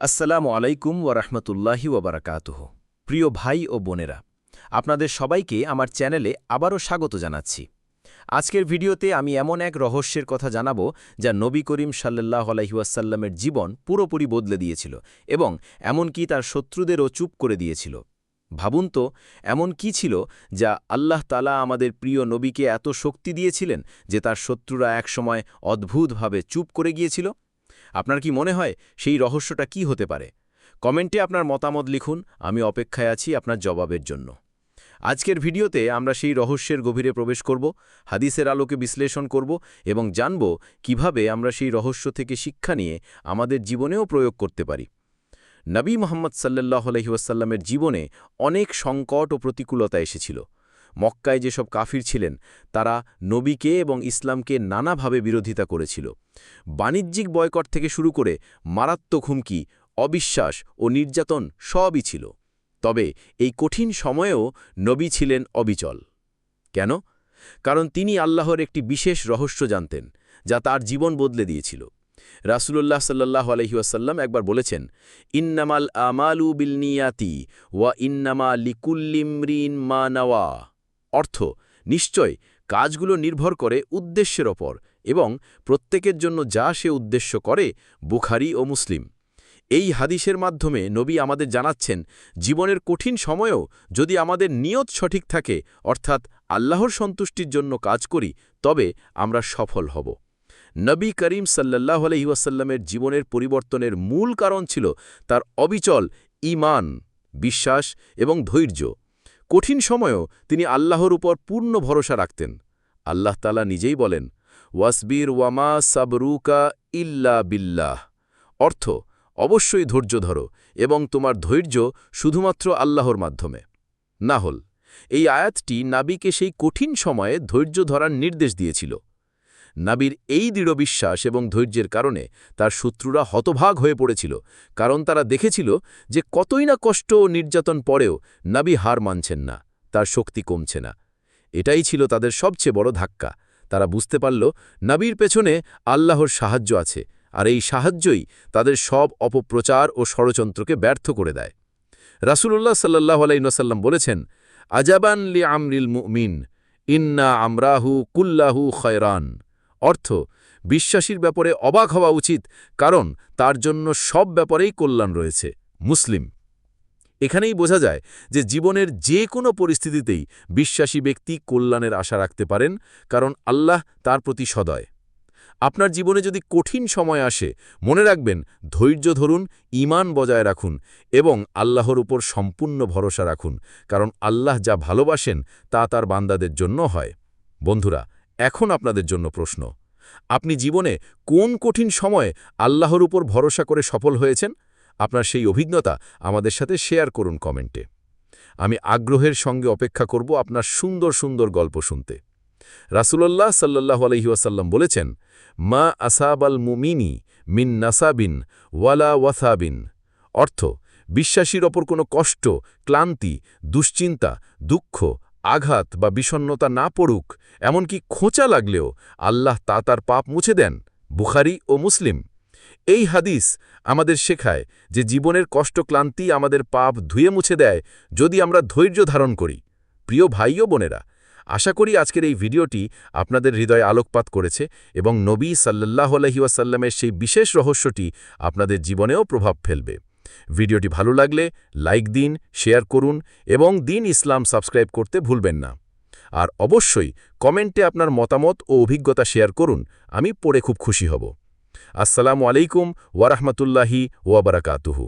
আসসালামু আলাইকুম ওরহমতুল্লাহি ওবরাকাতুহ প্রিয় ভাই ও বোনেরা, আপনাদের সবাইকে আমার চ্যানেলে আবারও স্বাগত জানাচ্ছি। আজকের ভিডিওতে আমি এমন এক রহস্যের কথা জানাব যা নবী করিম সাল্লাহ আলহিউসাল্লামের জীবন পুরোপুরি বদলে দিয়েছিল এবং এমনকি তার শত্রুদেরও চুপ করে দিয়েছিল। ভাবুন তো, এমন কি ছিল যা আল্লাহ তালা আমাদের প্রিয় নবীকে এত শক্তি দিয়েছিলেন যে তার শত্রুরা একসময় অদ্ভুতভাবে চুপ করে গিয়েছিল? আপনার কি মনে হয় সেই রহস্যটা কি হতে পারে? কমেন্টে আপনার মতামত লিখুন, আমি অপেক্ষায় আছি আপনার জবাবের জন্য। আজকের ভিডিওতে আমরা সেই রহস্যের গভীরে প্রবেশ করব, হাদিসের আলোকে বিশ্লেষণ করব এবং জানব কীভাবে আমরা সেই রহস্য থেকে শিক্ষা নিয়ে আমাদের জীবনেও প্রয়োগ করতে পারি। নবী মোহাম্মদ সাল্লাহ আলহিউসাল্লামের জীবনে অনেক সংকট ও প্রতিকূলতা এসেছিল। মক্কায় যেসব কাফির ছিলেন, তারা নবীকে এবং ইসলামকে নানাভাবে বিরোধিতা করেছিল। বাণিজ্যিক বয়কট থেকে শুরু করে মারাত্মক হুমকি, অবিশ্বাস ও নির্যাতন সবই ছিল। তবে এই কঠিন সময়েও নবী ছিলেন অবিচল। কেন? কারণ তিনি আল্লাহর একটি বিশেষ রহস্য জানতেন, যা তার জীবন বদলে দিয়েছিল। রাসুলুল্লাহ সাল্লাহ আলহিউসাল্লাম একবার বলেছেন, ইন্নামাল আমালু বিলনিয়াতি ওয়া ইন্নামা লিকুল্লিমরিন মা নাওয়া। অর্থ, নিশ্চয় কাজগুলো নির্ভর করে উদ্দেশ্যের ওপর এবং প্রত্যেকের জন্য যা সে উদ্দেশ্য করে, বুখারি ও মুসলিম। এই হাদিসের মাধ্যমে নবী আমাদের জানাচ্ছেন, জীবনের কঠিন সময়েও যদি আমাদের নিয়ত সঠিক থাকে, অর্থাৎ আল্লাহর সন্তুষ্টির জন্য কাজ করি, তবে আমরা সফল হব। নবী করিম সাল্লাহ আলহিউসাল্লামের জীবনের পরিবর্তনের মূল কারণ ছিল তার অবিচল ইমান বিশ্বাস এবং ধৈর্য। কঠিন সময়েও তিনি আল্লাহর উপর পূর্ণ ভরসা রাখতেন। আল্লাহ তালা নিজেই বলেন, ওয়াসবির ওয়ামা সাবরুকা ইল্লা বিল্লাহ। অর্থ, অবশ্যই ধৈর্য ধরো এবং তোমার ধৈর্য শুধুমাত্র আল্লাহর মাধ্যমে। না হল এই আয়াতটি নাবিকে সেই কঠিন সময়ে ধৈর্য ধরার নির্দেশ দিয়েছিল। নাবির এই দৃঢ় বিশ্বাস এবং ধৈর্যের কারণে তার শত্রুরা হতভাগ হয়ে পড়েছিল, কারণ তারা দেখেছিল যে কতই না কষ্ট ও নির্যাতন পরেও নাবি হার মানছেন না, তার শক্তি কমছে না। এটাই ছিল তাদের সবচেয়ে বড় ধাক্কা। তারা বুঝতে পারল নাবির পেছনে আল্লাহর সাহায্য আছে, আর এই সাহায্যই তাদের সব অপপ্রচার ও ষড়যন্ত্রকে ব্যর্থ করে দেয়। রাসুলুল্লাহ সাল্লাহ আলাইনসাল্লাম বলেছেন, আজাবান লি আমরিল মুমিন, ইন্না আমরাহু কুল্লাহু খয়রান। অর্থ, বিশ্বাসীর ব্যাপারে অবাক হওয়া উচিত, কারণ তার জন্য সব ব্যাপারেই কল্যাণ রয়েছে, মুসলিম। এখানেই বোঝা যায় যে জীবনের যে কোনো পরিস্থিতিতেই বিশ্বাসী ব্যক্তি কল্যাণের আশা রাখতে পারেন, কারণ আল্লাহ তার প্রতি সদয়। আপনার জীবনে যদি কঠিন সময় আসে, মনে রাখবেন, ধৈর্য ধরুন ইমান বজায় রাখুন এবং আল্লাহর উপর সম্পূর্ণ ভরসা রাখুন, কারণ আল্লাহ যা ভালোবাসেন তা তার বান্দাদের জন্য হয়। বন্ধুরা এখন আপনাদের জন্য প্রশ্ন। আপনি জীবনে কোন কঠিন সময়ে আল্লাহর উপর ভরসা করে সফল হয়েছেন? আপনার সেই অভিজ্ঞতা আমাদের সাথে শেয়ার করুন কমেন্টে। আমি আগ্রহের সঙ্গে অপেক্ষা করব আপনার সুন্দর সুন্দর গল্প শুনতে। রাসুলল্লাহ সাল্লাহ আলহিউসাল্লাম বলেছেন, মা আসাবাল মুমিনি মিন নাসাবিন ওয়ালা ওয়াসাবিন। অর্থ, বিশ্বাসীর ওপর কোনো কষ্ট, ক্লান্তি, দুশ্চিন্তা, দুঃখ আঘাত বা বিষণ্নতা না পড়ুক, এমনকি খোঁচা লাগলেও আল্লাহ তা তার পাপ মুছে দেন, বুখারি ও মুসলিম। এই হাদিস আমাদের শেখায় যে জীবনের কষ্ট ক্লান্তি আমাদের পাপ ধুয়ে মুছে দেয় যদি আমরা ধৈর্য ধারণ করি। প্রিয় ভাই ও বোনেরা, আশা করি আজকের এই ভিডিওটি আপনাদের হৃদয়ে আলোকপাত করেছে এবং নবী সাল্লাহ আলহিউসাল্লামের সেই বিশেষ রহস্যটি আপনাদের জীবনেও প্রভাব ফেলবে। ভিডিওটি ভালো লাগলে লাইক দিন, শেয়ার করুন এবং দিন ইসলাম সাবস্ক্রাইব করতে ভুলবেন না। আর অবশ্যই কমেন্টে আপনার মতামত ও অভিজ্ঞতা শেয়ার করুন, আমি পড়ে খুব খুশি হব। আসসালামু আলাইকুম ওয়ারহমতুল্লাহি ওয়াবারাকাতুহু